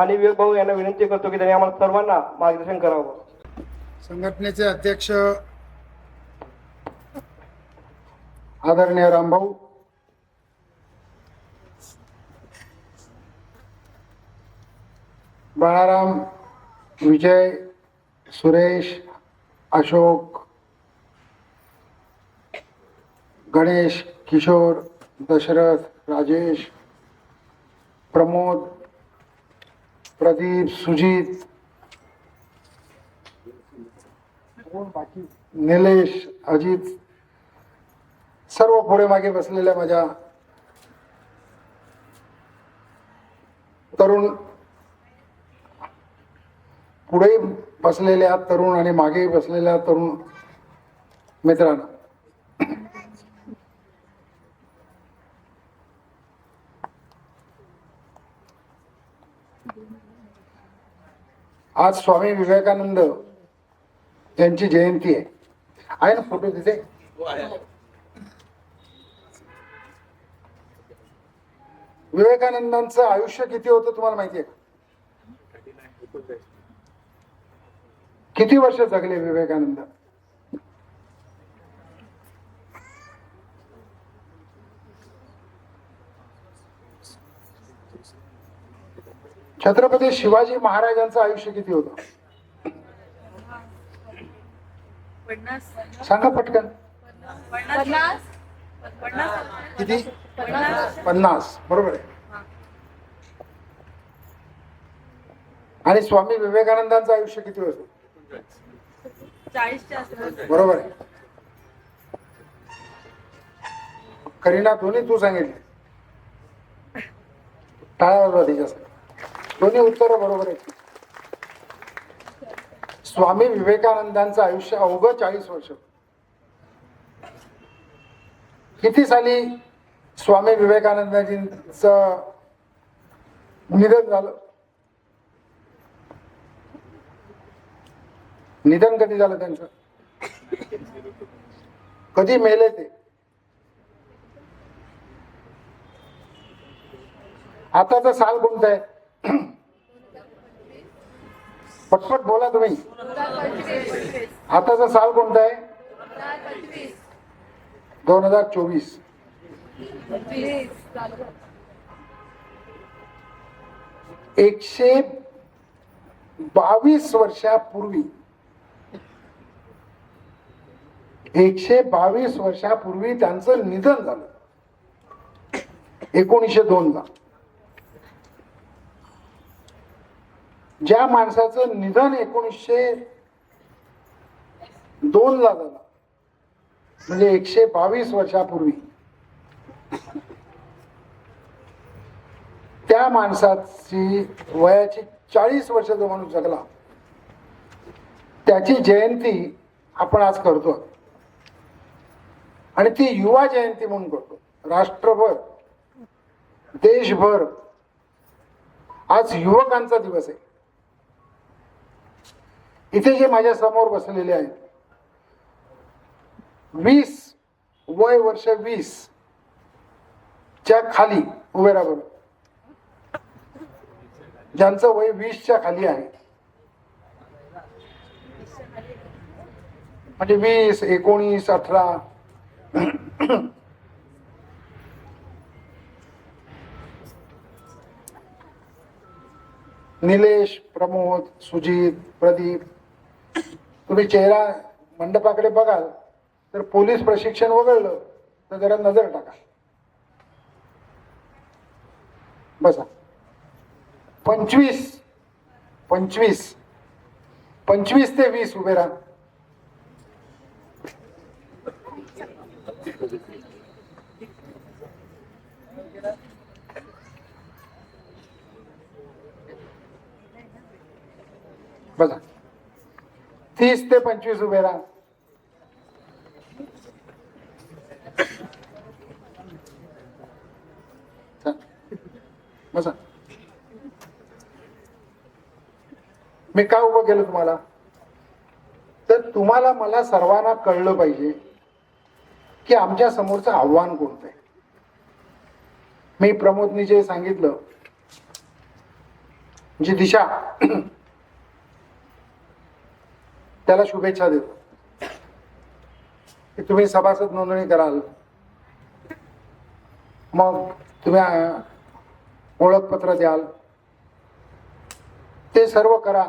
माननीय विवेक भाऊ यांना विनंती करतो की त्यांनी आम्हाला सर्वांना मार्गदर्शन करावं. संघटनेचे अध्यक्ष आदरणीय रामभाऊ. बाळाराम विजय सुरेश अशोक गणेश किशोर दशरथ राजेश प्रमोद प्रदीप सुजित बाकी निलेश अजित सर्व पुढे मागे बसलेल्या माझ्या तरुण पुढे बसलेल्या तरुण आणि मागे बसलेल्या तरुण मित्रांनो. आज स्वामी विवेकानंद यांची जयंती आहे. आहे ना फोटो तिथे? विवेकानंदांचं आयुष्य किती होतं तुम्हाला माहिती आहे का? किती वर्ष जगले विवेकानंद? छत्रपती शिवाजी महाराजांचं आयुष्य किती होतं? सांगा पटकन. किती? पन्नास. बरोबर आहे. आणि स्वामी विवेकानंदांचं आयुष्य किती होतं? बरोबर आहे. करीना दोन्ही तू सांगितले. टाळा वाजवा तिच्यासाठी दोन्ही उत्तर बरोबर आहेत. स्वामी विवेकानंदांचं आयुष्य अवघं चाळीस वर्ष. किती साली स्वामी विवेकानंदाजींच निधन झालं? निधन कधी झालं त्यांचं? कधी मेले ते? आताचं साल कोणतं आहे? पटपट बोला तुम्ही. आताचा साल कोणता आहे? दोन हजार चोवीस. एकशे बावीस वर्षापूर्वी एकशे बावीस वर्षापूर्वी त्यांचं निधन झालं. एकोणीसशे दोन ला ज्या माणसाचं निधन एकोणीसशे दोन ला झालं म्हणजे एकशे बावीस वर्षापूर्वी त्या माणसाची वयाची चाळीस वर्ष जो माणूस जगला. त्याची जयंती आपण आज करतो आणि ती युवा जयंती म्हणून करतो राष्ट्रभर देशभर. आज युवकांचा दिवस आहे. इथे जे माझ्यासमोर बसलेले आहेत वीस वय वर्ष वीस च्या खाली उभे राहून ज्यांचं वय वीसच्या खाली आहे. म्हणजे वीस एकोणीस अठरा. निलेश प्रमोद सुजित प्रदीप तुम्ही चेहरा मंडपाकडे बघाल तर पोलीस प्रशिक्षण वगळलं तर जरा नजर टाका. बसा. पंचवीस पंचवीस पंचवीस ते वीस उभे राहा. बघा तीस ते पंचवीस उभे राहा. बसा. मी का उभं केलं तुम्हाला? तर तुम्हाला मला सर्वांना कळलं पाहिजे की आमच्या समोरचं आव्हान कोणतं आहे. मी प्रमोदनी जे सांगितलं. जी दिशा त्याला शुभेच्छा देतो. की तुम्ही सभासद नोंदणी कराल. मग तुम्ही ओळखपत्र द्याल. ते सर्व करा.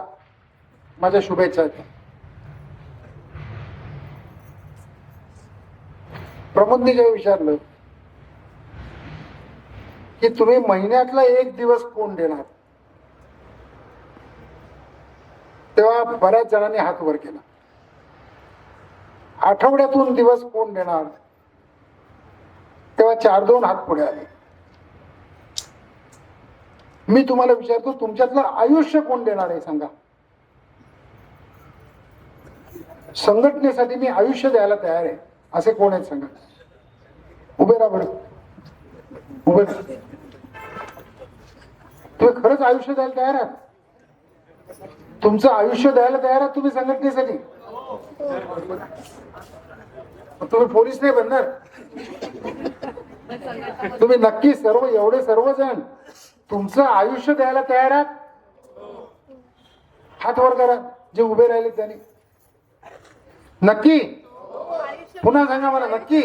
माझ्या शुभेच्छा आहेत. प्रमोदनी जेव्हा विचारलं की तुम्ही महिन्यातला एक दिवस कोण देणार? तेव्हा बऱ्याच जणांनी हात वर केला. आठवड्यातून दिवस कोण देणार? तेव्हा चार दोन हात पुढे आले. मी तुम्हाला विचारतो तुमच्यातलं आयुष्य कोण देणार आहे सांगा. संघटनेसाठी मी आयुष्य द्यायला तयार आहे. असे कोण आहेत सांगा. उभे राहा बरं. उभे तुम्ही खरंच आयुष्य द्यायला तयार आहात? तुमचं आयुष्य द्यायला तयार आहात तुम्ही संघटनेसाठी? तुम्ही पोलीस नाही बनणार. तुम्ही नक्की सर्व एवढे सर्वजण तुमचं आयुष्य द्यायला तयार आहात? हात वर करा जे उभे राहिले त्यांनी. नक्की? पुन्हा सांगा मला नक्की?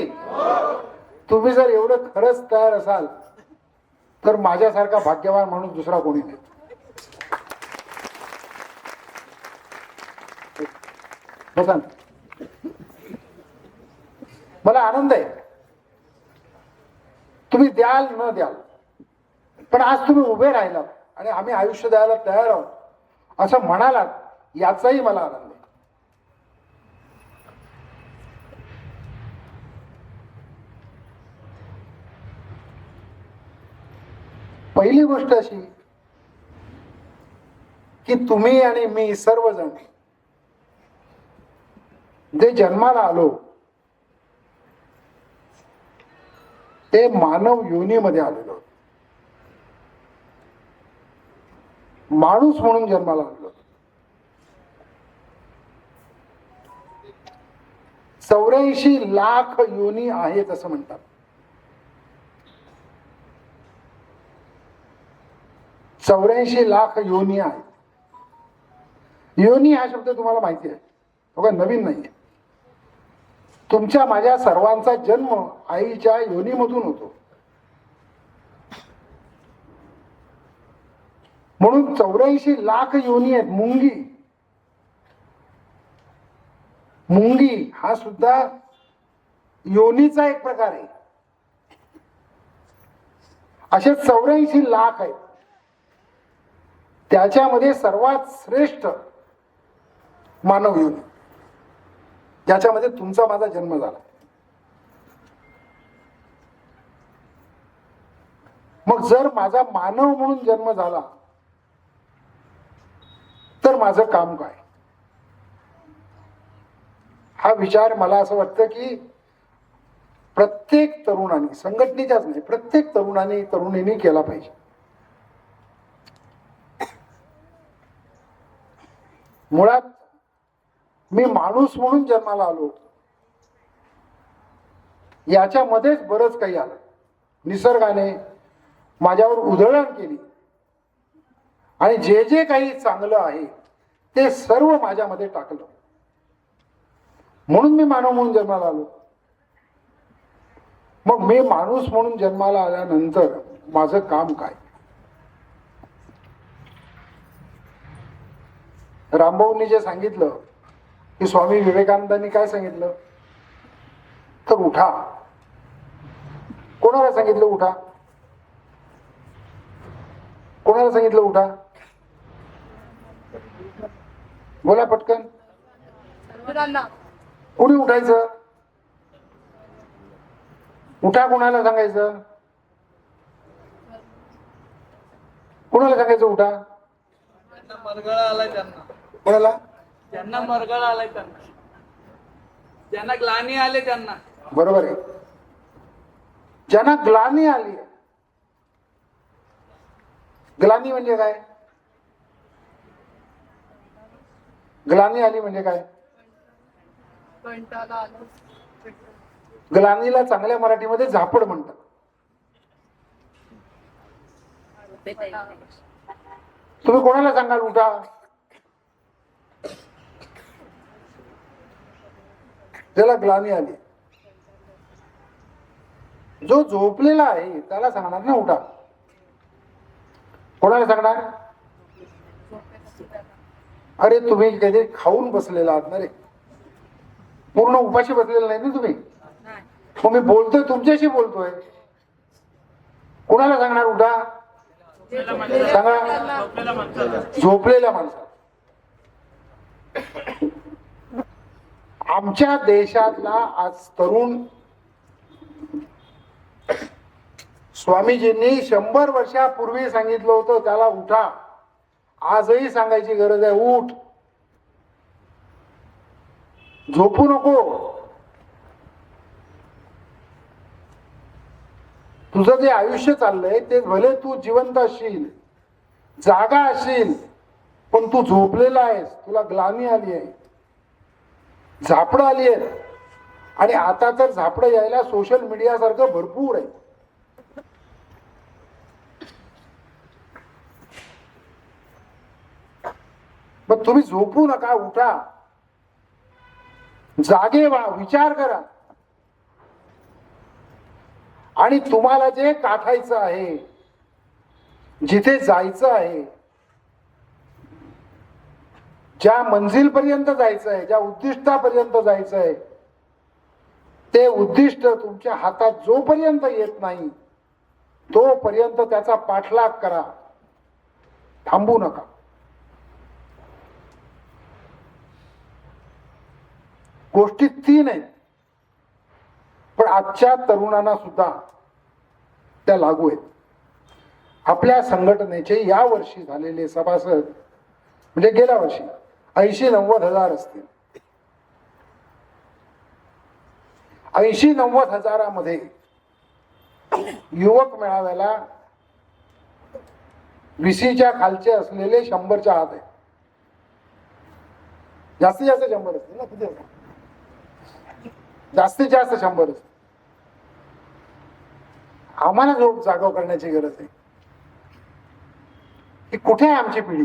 तुम्ही जर एवढं खरंच तयार असाल तर माझ्यासारखा भाग्यवान माणूस दुसरा कोणी नाही. बसा मला आनंद आहे. तुम्ही द्याल न द्याल. पण आज तुम्ही उभे राहिलात आणि आम्ही आयुष्य द्यायला तयार आहोत. असं म्हणालात याचाही मला आनंद आहे. पहिली गोष्ट अशी की तुम्ही आणि मी सर्वजण जे जन्माला आलो. ते मानव योनीमध्ये आलेलो. माणूस म्हणून जन्माला आलो चौऱ्याऐंशी लाख योनी आहेत असं म्हणतात. चौऱ्याऐंशी लाख योनी आहेत. योनी हा शब्द तुम्हाला माहिती आहे. बघा नवीन नाहीये. तुमच्या माझ्या सर्वांचा जन्म आईच्या योनीमधून होतो. म्हणून चौऱ्याऐंशी लाख योनी आहेत. मुंगी. मुंगी हा सुद्धा योनीचा एक प्रकार आहे. असे चौऱ्याऐंशी लाख आहेत. त्याच्यामध्ये सर्वात श्रेष्ठ मानव योनी. याच्यामध्ये तुमचा माझा जन्म झाला. मग जर माझा मानव म्हणून जन्म झाला तर माझं काम काय? हा विचार मला असं वाटतं की प्रत्येक तरुणाने संघटनेच्याच नाही प्रत्येक तरुणाने तरुणीने केला पाहिजे. मुळात मी माणूस म्हणून जन्माला आलो याच्यामध्येच बरंच काही आलं. निसर्गाने माझ्यावर उधळण केली. आणि जे जे काही चांगलं आहे ते सर्व माझ्यामध्ये टाकलं. म्हणून मी मानव म्हणून जन्माला आलो. मग मी माणूस म्हणून जन्माला आल्यानंतर माझं काम काय? रामभाऊंनी जे सांगितलं की स्वामी विवेकानंदांनी काय सांगितलं? तर उठा. कोणाला सांगितलं उठा? कोणाला सांगितलं उठा? बोला पटकन. कोणी उठायचं? उठा कोणाला सांगायचं? कोणाला सांगायचं उठा? आलाय त्यांना मरगळा आलाय त्यांना. ज्यांना ग्लानी आले त्यांना. बरोबर आहे. ज्यांना ग्लानी आली ग्लानी म्हणजे काय? ग्लानी आली म्हणजे काय? ग्लानीला चांगल्या मराठीमध्ये झापड म्हणतात. तुम्ही कोणाला सांगाल उठा? ज्याला ग्लानी आली. जो झोपलेला आहे त्याला सांगणार ना उठा. कोणाला सांगणार? अरे तुम्ही कधी खाऊन बसलेला आहात ना रे. पूर्ण उपाशी बसलेला नाही ना तुम्ही. मग मी बोलतोय तुमच्याशी बोलतोय. कोणाला सांगणार उठा? सांगा. झोपलेल्या माणसा आमच्या देशातला आज तरुण स्वामीजींनी शंभर वर्षापूर्वी सांगितलं होतं त्याला उठा. आजही सांगायची गरज आहे उठ. झोपू नको. तुझं जे आयुष्य चाललंय ते भले तू जिवंत असशील जागा असशील पण तू झोपलेला आहेस तुला ग्लानी आली आहे. झापडं आली आहे आणि आता तर झापडं यायला सोशल मीडिया सारखं भरपूर आहे. मग तुम्ही झोपू नका उठा. जागे व्हा विचार करा. आणि तुम्हाला जे काठायचं आहे जिथे जायचं आहे ज्या मंजिलपर्यंत जायचं आहे ज्या उद्दिष्टापर्यंत जायचं आहे ते उद्दिष्ट तुमच्या हातात जोपर्यंत येत नाही तोपर्यंत त्याचा पाठलाग करा. थांबू नका. गोष्टी तीन आहेत. पण आजच्या तरुणांना सुद्धा त्या लागू आहेत. आपल्या संघटनेचे या वर्षी झालेले सभासद म्हणजे गेल्या वर्षी ऐंशी नव्वद हजार असतील. ऐंशी नव्वद हजारामध्ये युवक मेळाव्याला विसीच्या खालचे असलेले शंभरच्या आत आहे जास्तीत जास्त शंभर असतील ना? किती जास्तीत जास्त शंभर असतील. आम्हाला झोप जागव करण्याची गरज आहे. की कुठे आहे आमची पिढी?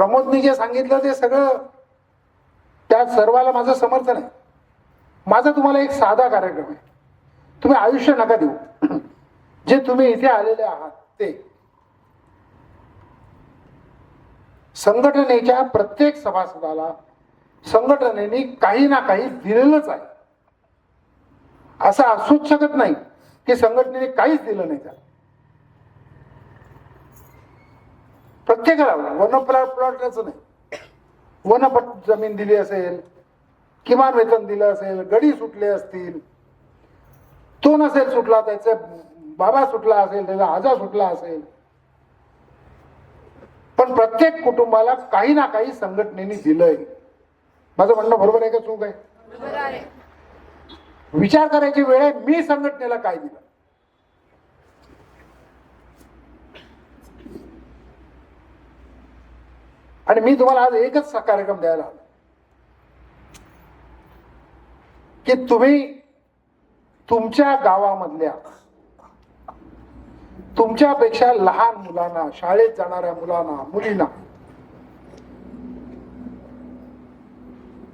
प्रमोदनी जे सांगितलं ते सगळं त्या सर्वाला माझं समर्थन आहे. माझा तुम्हाला एक साधा कार्यक्रम आहे. तुम्ही आयुष्य नका देऊ. जे तुम्ही इथे आलेले आहात ते. संघटनेच्या प्रत्येक सभासदाला संघटनेने काही ना काही दिलेलंच आहे. असं असूच शकत नाही की संघटनेने काहीच दिलं नाही त्याला. प्रत्येकाला वन प्लॉट प्लॉटचं नाही. वनपट जमीन दिली असेल किमान वेतन दिलं असेल गडी सुटले असतील तो नसेल सुटला त्याचा बाबा सुटला असेल त्याचा आजा सुटला असेल. पण प्रत्येक कुटुंबाला काही ना काही संघटनेने दिलंय. माझं म्हणणं बरोबर आहे का चूक आहे. विचार करायची वेळ आहे मी संघटनेला काय दिलं? आणि मी तुम्हाला आज एकच कार्यक्रम द्यायला आलो की तुम्ही तुमच्या गावामधल्या तुमच्यापेक्षा लहान मुलांना शाळेत जाणाऱ्या मुलांना मुलींना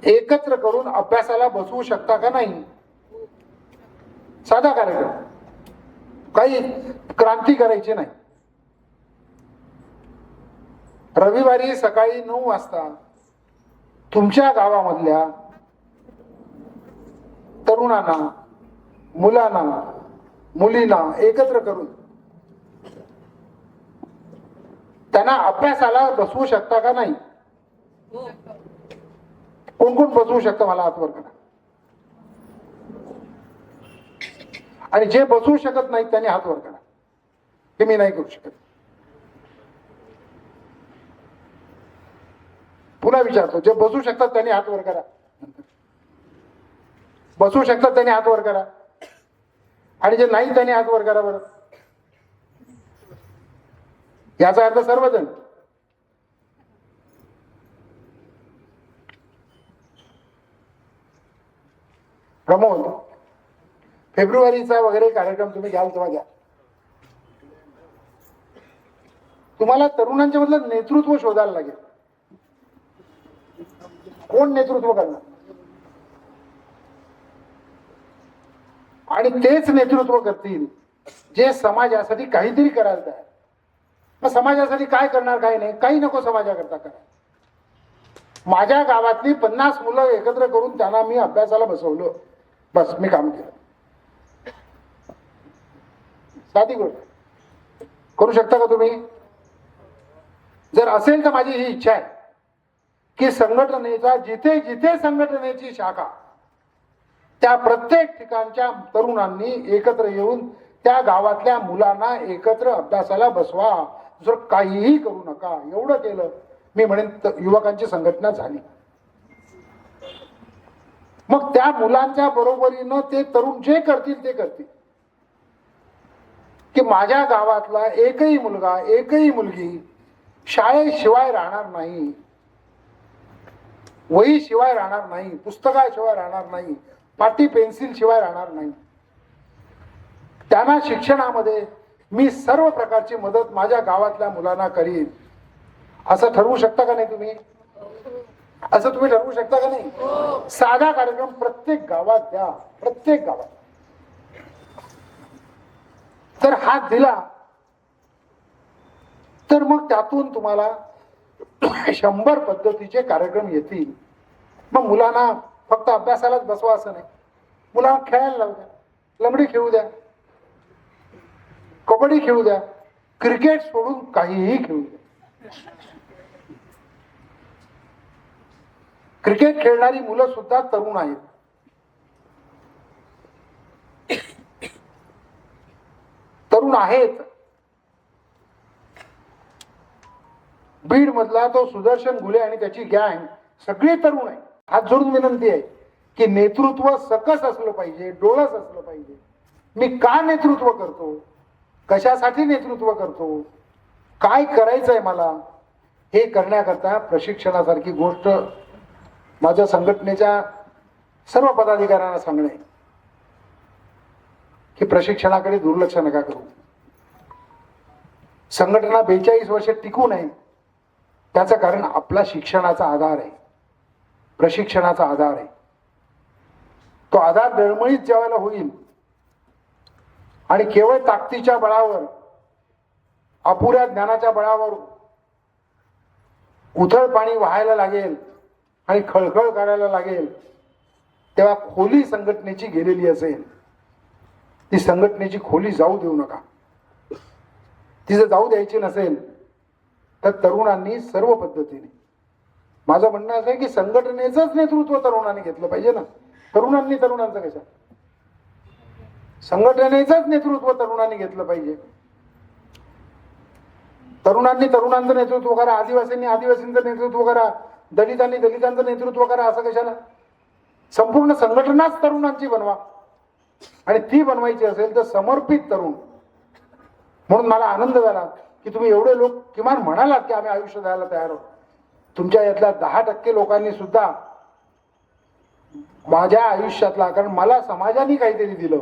एकत्र करून अभ्यासाला बसवू शकता का नाही? साधा कार्यक्रम. काही क्रांती करायची नाही. रविवारी सकाळी नऊ वाजता तुमच्या गावामधल्या तरुणांना मुलांना मुलींना एकत्र करून त्यांना अभ्यासाला बसवू शकता का नाही? कोण कोण बसवू शकतं मला हातवर करा. आणि जे बसवू शकत नाही त्यांनी हात वर करा. हे मी नाही करू शकत. पुन्हा विचारतो. जे बसू शकतात त्यांनी हात वर करा. बसू शकतात त्यांनी हात वर करा. आणि जे नाही त्यांनी हात वर करा बरं. याचा अर्थ सर्वजण. प्रमोद फेब्रुवारीचा वगैरे कार्यक्रम तुम्ही घ्याल तेव्हा घ्या. तुम्हाला तरुणांच्या मधलं नेतृत्व शोधायला लागेल. कोण नेतृत्व करणार? आणि तेच नेतृत्व करतील जे समाजासाठी काहीतरी करायला तयार मग समाजासाठी काय करणार काही नाही? काही नको समाजाकरता करा. माझ्या गावातली पन्नास मुलं एकत्र करून त्यांना मी अभ्यासाला बसवलं. बस मी काम केलं. साधी गोष्ट. करू शकता का तुम्ही? जर असेल तर माझी ही इच्छा आहे. की संघटनेचा जिथे जिथे संघटनेची शाखा त्या प्रत्येक ठिकाणच्या तरुणांनी एकत्र येऊन त्या गावातल्या मुलांना एकत्र अभ्यासाला बसवा. जर काहीही करू नका. एवढं केलं मी म्हणेन युवकांची संघटना झाली. मग त्या मुलांच्या बरोबरीनं ते तरुण जे करतील ते करतील. की माझ्या गावातला एकही मुलगा एकही मुलगी शाळेशिवाय राहणार नाही. वही शिवाय राहणार नाही पुस्तकाशिवाय राहणार नाही पाटी पेन्सिल शिवाय राहणार नाही. त्यांना शिक्षणामध्ये मी सर्व प्रकारची मदत माझ्या गावातल्या मुलांना करीन. असं ठरवू शकता का नाही तुम्ही? असं तुम्ही ठरवू शकता का नाही? साधा कार्यक्रम प्रत्येक गावात द्या प्रत्येक गावात. तर हात दिला तर मग त्यातून तुम्हाला शंभर पद्धतीचे कार्यक्रम येतील. मग मुलांना फक्त अभ्यासालाच बसवा असं नाही. मुलांना खेळायला लावू द्या. लंगडी खेळू द्या. कबड्डी खेळू द्या. क्रिकेट सोडून काहीही खेळू द्या. क्रिकेट खेळणारी मुलं सुद्धा तरुण आहेत. तरुण आहेत. बीड मधला तो सुदर्शन घुले आणि त्याची गँग सगळे तरुण आहे हात जोडून विनंती आहे की नेतृत्व सकस असलं पाहिजे डोळस असलं पाहिजे. मी का नेतृत्व करतो? कशासाठी नेतृत्व करतो? काय करायचं आहे मला? हे करण्याकरता प्रशिक्षणासारखी गोष्ट माझ्या संघटनेच्या सर्व पदाधिकाऱ्यांना सांगणे. की प्रशिक्षणाकडे दुर्लक्ष नका करू. संघटना बेचाळीस वर्ष टिकू नये त्याचं कारण आपला शिक्षणाचा आधार आहे. प्रशिक्षणाचा आधार आहे. तो आधार डळमळीत ज्यावेळेला होईल. आणि केवळ ताकदीच्या बळावर अपुऱ्या ज्ञानाच्या बळावर उथळ पाणी व्हायला लागेल आणि खळखळ करायला लागेल तेव्हा खोली संघटनेची गेलेली असेल. ती संघटनेची खोली जाऊ देऊ नका. तिचं जाऊ द्यायची नसेल तर तरुणांनी सर्व पद्धतीने. माझं म्हणणं असं आहे की संघटनेचंच नेतृत्व तरुणांनी घेतलं पाहिजे ना. तरुणांनी तरुणांचं कशा संघटनेचंच नेतृत्व तरुणांनी घेतलं पाहिजे. तरुणांनी तरुणांचं नेतृत्व करा आदिवासींनी आदिवासींचं नेतृत्व करा दलितांनी दलितांचं नेतृत्व करा असं कशाला? संपूर्ण संघटनाच तरुणांची बनवा. आणि ती बनवायची असेल तर समर्पित तरुण. म्हणून मला आनंद झाला. की तुम्ही एवढे लोक किमान म्हणालात की आम्ही आयुष्य द्यायला तयार आहोत. तुमच्या यातल्या दहा टक्के लोकांनी सुद्धा माझ्या आयुष्यातला कारण मला समाजाने काहीतरी दिलं.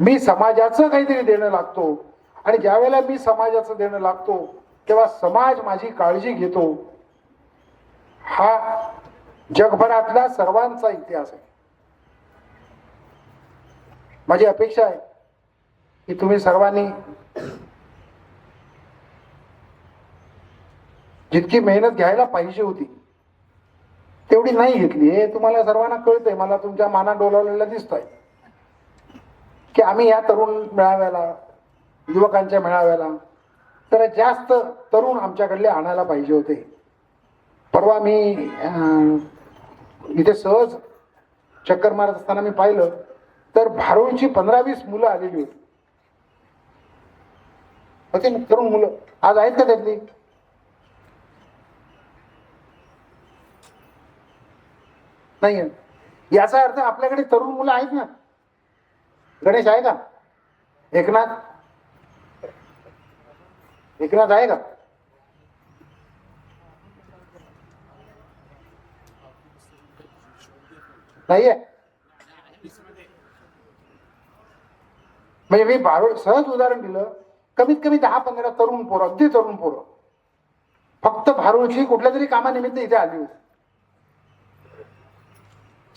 मी समाजाचं काहीतरी देणं लागतो. आणि ज्या वेळेला मी समाजाचं देणं लागतो तेव्हा समाज माझी काळजी घेतो. हा जगभरातला सर्वांचा इतिहास आहे. माझी अपेक्षा आहे की तुम्ही सर्वांनी जितकी मेहनत घ्यायला पाहिजे होती. तेवढी नाही घेतली. हे तुम्हाला सर्वांना कळतंय. मला तुमच्या माना डोलावलेलं दिसतंय. की आम्ही या तरुण मेळाव्याला युवकांच्या मेळाव्याला तर जास्त तरुण आमच्याकडले आणायला पाहिजे होते. परवा मी इथे सहज चक्कर मारत असताना मी पाहिलं तर भारूळची पंधरा वीस मुलं आलेली होती. तरुण मुलं. आज आहेत का त्यातली नाही आहे. याचा अर्थ आपल्याकडे तरुण मुलं आहेत ना? गणेश आहे का? एकनाथ? एकनाथ आहे का? नाहीये. म्हणजे मी बारो सहज उदाहरण दिलं. कमीत कमी दहा पंधरा तरुण पोरं अगदी तरुण पोरं. फक्त भारूची कुठल्या तरी कामानिमित्त इथे आली होती.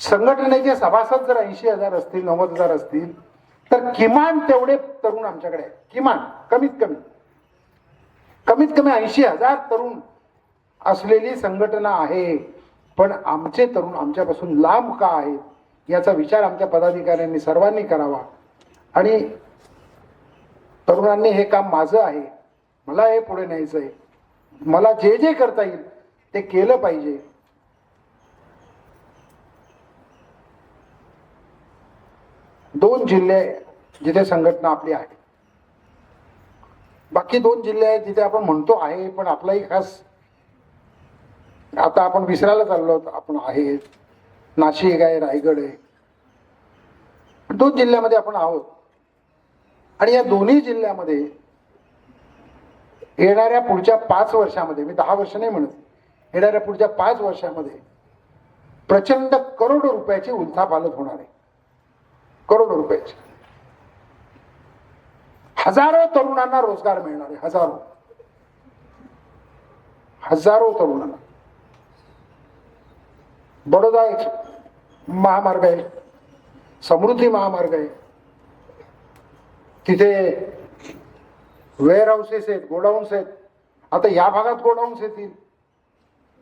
संघटनेचे सभासद जर ऐंशी हजार असतील नव्वद हजार असतील तर किमान तेवढे तरुण आमच्याकडे आहेत. किमान कमीत कमी. कमीत कमी ऐंशी हजार तरुण असलेली संघटना आहे. पण आमचे तरुण आमच्यापासून लांब का आहेत याचा विचार आमच्या पदाधिकाऱ्यांनी सर्वांनी करावा. आणि तरुणांनी हे काम माझं आहे. मला हे पुढे न्यायचं आहे मला जे जे करता येईल ते केलं पाहिजे. दोन जिल्हे जिथे संघटना आपली आहे. बाकी दोन जिल्हे आहेत जिथे आपण म्हणतो आहे पण आपलाही खास आता आपण विसरायला चाललो आपण आहे. नाशिक आहे रायगड आहे. दोन जिल्ह्यामध्ये आपण आहोत. आणि या दोन्ही जिल्ह्यामध्ये येणाऱ्या पुढच्या पाच वर्षामध्ये मी दहा वर्ष नाही म्हणत येणाऱ्या पुढच्या पाच वर्षामध्ये प्रचंड करोडो रुपयाची उलथापालत होणार आहे. करोडो रुपयाची. हजारो तरुणांना रोजगार मिळणार आहे हजारो. हजारो तरुणांना. बडोदा एक महामार्ग आहे. समृद्धी महामार्ग आहे. तिथे वेअर हाऊसेस आहेत गोडाऊन्स आहेत. आता या भागात गोडाऊन्स येतील.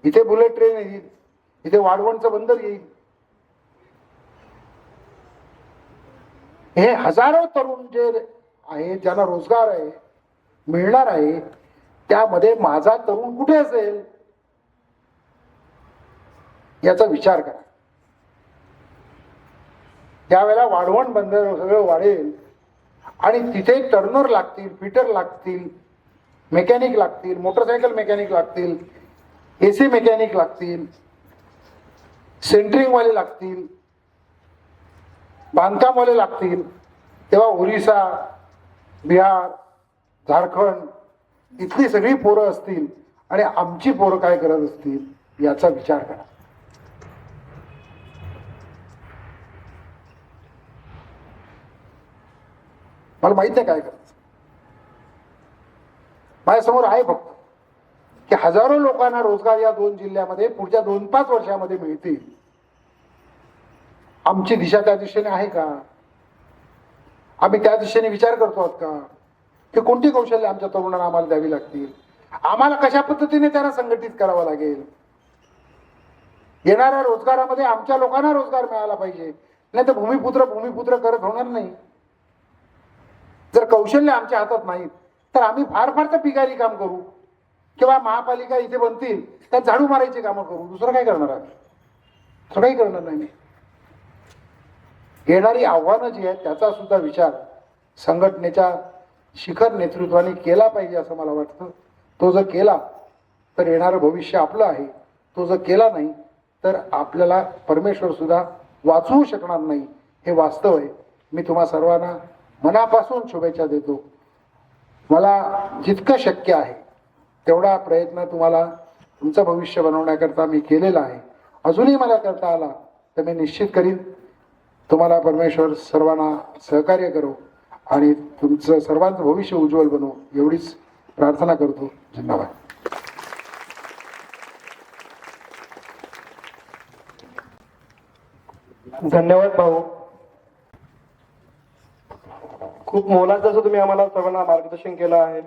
इथे बुलेट ट्रेन येईल. इथे वाढवणचं बंदर येईल. हे हजारो तरुण जे आहे ज्यांना रोजगार आहे मिळणार आहे त्यामध्ये माझा तरुण कुठे असेल? याचा विचार करा. त्यावेळेला वाढवण बंदर सगळं वाढेल आणि तिथे टर्नर लागतील फिटर लागतील मेकॅनिक लागतील मोटरसायकल मेकॅनिक लागतील ए सी मेकॅनिक लागतील सेंटरिंगवाले लागतील बांधकामवाले लागतील. तेव्हा ओरिसा बिहार झारखंड इथली सगळी पोरं असतील. आणि आमची पोरं काय करत असतील याचा विचार करा. मला माहीत नाही काय करायचं. माझ्यासमोर आहे फक्त की हजारो लोकांना रोजगार या दोन जिल्ह्यामध्ये पुढच्या दोन पाच वर्षामध्ये मिळतील. आमची दिशा त्या दिशेने आहे का? आम्ही त्या दिशेने विचार करतो आहोत का? की कोणती कौशल्य आमच्या तरुणांना आम्हाला द्यावी लागतील? आम्हाला कशा पद्धतीने त्यांना संघटित करावं लागेल? येणाऱ्या रोजगारामध्ये आमच्या लोकांना रोजगार मिळाला पाहिजे. नाही तर भूमिपुत्र भूमिपुत्र करत होणार नाही. जर कौशल्य आमच्या हातात नाहीत तर आम्ही फार फार तर पिकारी काम करू. किंवा महापालिका इथे बनतील त्यात झाडू मारायची कामं करू. दुसरं काय करणार आम्ही? दुसरं काही करणार नाही येणारी आव्हानं जी आहेत त्याचा सुद्धा विचार संघटनेच्या शिखर नेतृत्वाने केला पाहिजे असं मला वाटतं. तो जर केला तर येणारं भविष्य आपलं आहे. तो जर केला नाही तर आपल्याला परमेश्वर सुद्धा वाचवू शकणार नाही हे वास्तव आहे. मी तुम्हा सर्वांना मनापासून शुभेच्छा देतो. मला जितकं शक्य आहे तेवढा प्रयत्न तुम्हाला तुमचं भविष्य बनवण्याकरता मी केलेला आहे. अजूनही मला करता आला तर मी निश्चित करीन. तुम्हाला परमेश्वर सर्वांना सहकार्य करो आणि तुमचं सर्वांचं भविष्य उज्ज्वल बनवू एवढीच प्रार्थना करतो. धन्यवाद. धन्यवाद भाऊ. खूप मोलाचं असं तुम्ही आम्हाला सर्वांना मार्गदर्शन केलं आहे.